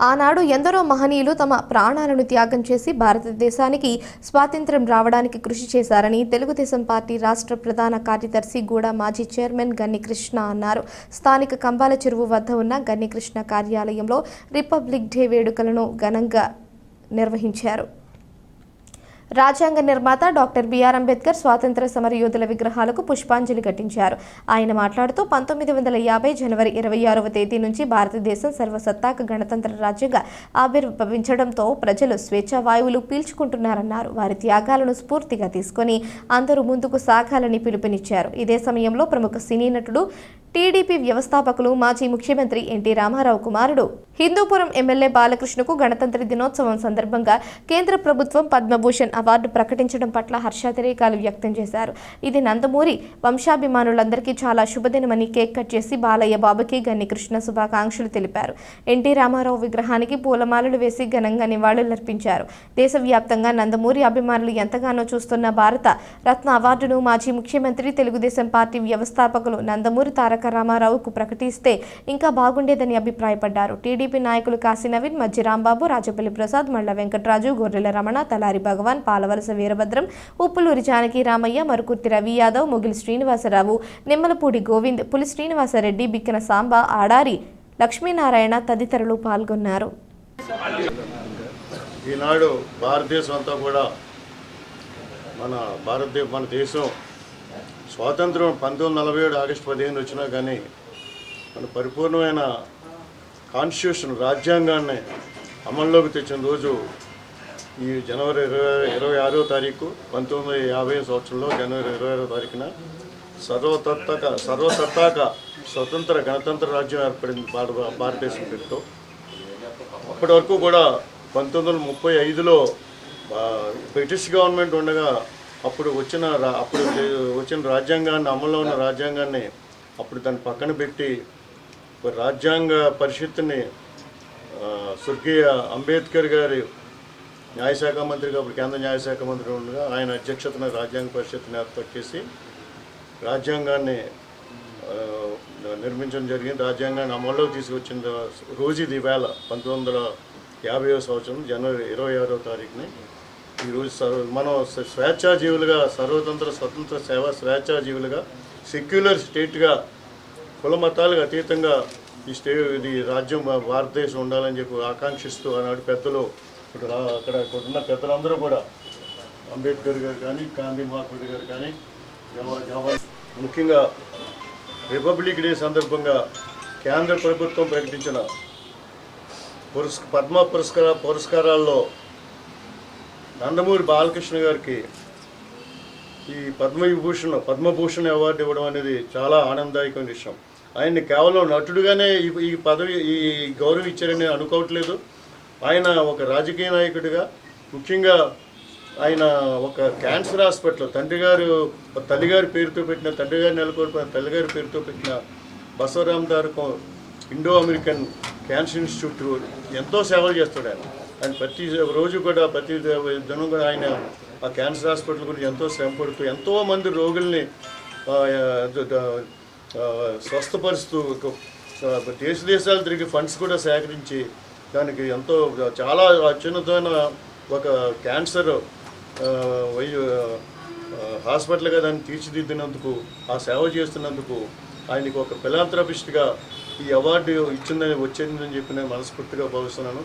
ఆనాడు ఎందరో మహనీయులు తమ ప్రాణాలను త్యాగం చేసి భారతదేశానికి స్వాతంత్ర్యం రావడానికి కృషి చేశారని తెలుగుదేశం పార్టీ రాష్ట్ర ప్రధాన కార్యదర్శి గూడ మాజీ చైర్మన్ గన్ని కృష్ణ అన్నారు. స్థానిక కంబాల చెరువు వద్ద ఉన్న గన్ని కృష్ణ కార్యాలయంలో రిపబ్లిక్ డే వేడుకలను ఘనంగా నిర్వహించారు. రాజ్యాంగ నిర్మాత డాక్టర్ బిఆర్ అంబేద్కర్ స్వాతంత్ర సమరయోధుల విగ్రహాలకు పుష్పాంజలి ఘటించారు. ఆయన మాట్లాడుతూ పంతొమ్మిది వందల యాభై జనవరి ఇరవై ఆరవ తేదీ నుంచి భారతదేశం సర్వసత్తాక గణతంత్ర రాజ్యంగా ఆవిర్భవించడంతో ప్రజలు స్వేచ్ఛా వాయువులు పీల్చుకుంటున్నారన్నారు. వారి త్యాగాలను స్ఫూర్తిగా తీసుకొని అందరూ ముందుకు సాగాలని పిలుపునిచ్చారు. ఇదే సమయంలో ప్రముఖ సినీ నటుడు టీడీపీ వ్యవస్థాపకులు మాజీ ముఖ్యమంత్రి ఎన్టీ రామారావు కుమారుడు. హిందూపురం ఎమ్మెల్యే బాలకృష్ణకు గణతంత్ర దినోత్సవం సందర్భంగా కేంద్ర ప్రభుత్వం పద్మభూషణ్ అవార్డు ప్రకటించడం పట్ల హర్షాతిరేకాలు వ్యక్తం చేశారు. ఇది నందమూరి. వంశాభిమానులందరికీ చాలా శుభదినమని కేక్ కట్ చేసి బాలయ్య బాబుకి గన్ని కృష్ణ శుభాకాంక్షలు తెలిపారు. ఎన్టీ రామారావు విగ్రహానికి పూలమాలలు వేసి ఘనంగా నివాళులర్పించారు. దేశవ్యాప్తంగా నందమూరి అభిమానులు ఎంతగానో చూస్తున్న భారత రత్న అవార్డును మాజీ ముఖ్యమంత్రి తెలుగుదేశం పార్టీ వ్యవస్థాపకులు నందమూరి తారక రామారావుకు ప్రకటిస్తే ఇంకా బాగుండేదని అభిప్రాయపడ్డారు. టీడీపీ నాయకులు కాశీ నవీన్ మజ్జి రాంబాబు రాజపల్లి ప్రసాద్ మల్ల వెంకటరాజు గొర్రెల రమణ తలారి భగవాన్ పాలవలస వీరభద్రం ఉప్పులూరి జానకి రామయ్య మరుకుర్తి రవి యాదవ్ ముగిలి శ్రీనివాసరావు నిమ్మలపూడి గోవింద్ పులి శ్రీనివాసరెడ్డి బిక్కన సాంబ ఆడారి లక్ష్మీనారాయణ తదితరులు పాల్గొన్నారు. ఈనాడు భారతదేశం అంతా కూడా మన భారతదేశ మన దేశం స్వాతంత్రం పంతొమ్మిది నలభై ఏడు ఆగస్టు పదిహేను వచ్చినా కానీ మన పరిపూర్ణమైన కాన్స్టిట్యూషన్ రాజ్యాంగాన్ని అమల్లోకి తెచ్చిన రోజు ఈ జనవరి ఇరవై ఇరవై ఆరో తారీఖు పంతొమ్మిది వందల యాభై సంవత్సరంలో జనవరి ఇరవై ఆరో తారీఖున సర్వతత్తాక సర్వసత్తాక స్వతంత్ర గణతంత్ర రాజ్యం ఏర్పడింది భారత భారతదేశం పేరుతో. అప్పటి వరకు కూడా పంతొమ్మిది వందల ముప్పై ఐదులో బ్రిటిష్ గవర్నమెంట్ ఉండగా అప్పుడు వచ్చిన అప్పుడు వచ్చిన రాజ్యాంగాన్ని అమల్లో ఉన్న రాజ్యాంగాన్ని అప్పుడు దాన్ని పక్కన పెట్టి రాజ్యాంగ పరిషత్తుని స్వర్గీయ అంబేద్కర్ గారి న్యాయశాఖ మంత్రిగా అప్పుడు కేంద్ర న్యాయశాఖ మంత్రి ఉండగా ఆయన అధ్యక్షతన రాజ్యాంగ పరిషత్తుని ఏర్పాటు చేసి రాజ్యాంగాన్ని నిర్మించడం జరిగింది. రాజ్యాంగాన్ని అమల్లోకి తీసుకొచ్చిన రోజు ఇది వేళ పంతొమ్మిది వందల యాభై సంవత్సరం జనవరి ఇరవై ఆరో తారీఖుని ఈరోజు సర్వ మనం స్వేచ్ఛాజీవులుగా సర్వతంత్ర స్వతంత్ర సేవ స్వేచ్ఛాజీవులుగా సెక్యులర్ స్టేట్గా కుల మతాలకు అతీతంగా ఈ స్టే ఇది రాజ్యం భారతదేశం ఉండాలని చెప్పి ఆకాంక్షిస్తూ ఆనాడు పెద్దలు ఇప్పుడు రా- అక్కడ ఇక్కడ ఉన్న పెద్దలందరూ కూడా అంబేద్కర్ గారు కానీ గాంధీ మహాత్ముడి గారు కానీ ముఖ్యంగా రిపబ్లిక్ డే సందర్భంగా కేంద్ర ప్రభుత్వం ప్రకటించిన పురస్ పద్మ పురస్కార పురస్కారాల్లో నందమూరి బాలకృష్ణ గారికి ఈ పద్మవిభూషణ్ పద్మభూషణ్ అవార్డు ఇవ్వడం అనేది చాలా ఆనందదాయకమైన విషయం. ఆయన్ని కేవలం నటుడుగానే ఈ పదవి ఈ గౌరవం ఇచ్చారని నేను అనుకోవట్లేదు. ఆయన ఒక రాజకీయ నాయకుడిగా ముఖ్యంగా ఆయన ఒక క్యాన్సర్ హాస్పిటల్ తండ్రి గారు తల్లిగారి పేరుతో పెట్టిన తండ్రి గారు నెలకొల్పిన తల్లిగారి పేరుతో పెట్టిన Basavaram Tarakam Indo American cancer institute ఎంతో సేవలు చేస్తాడు ఆయన. అండ్ ప్రతి రోజు కూడా ప్రతి దినం కూడా ఆయన ఆ క్యాన్సర్ హాస్పిటల్ గురించి ఎంతో శ్రమ పడుతూ ఎంతోమంది రోగుల్ని స్వస్థపరుస్తూ ఒక, దేశ దేశాలు తిరిగి ఫండ్స్ కూడా సేకరించి దానికి ఎంతో చాలా అత్యున్నతమైన ఒక క్యాన్సర్ వై హాస్పిటల్గా దాన్ని తీర్చిదిద్దినందుకు ఆ సేవ చేస్తున్నందుకు ఆయనకు ఒక ఫిలాంథ్రపిస్ట్గా ఈ అవార్డు ఇచ్చిందని వచ్చిందని చెప్పి నేను మనస్ఫూర్తిగా భావిస్తున్నాను.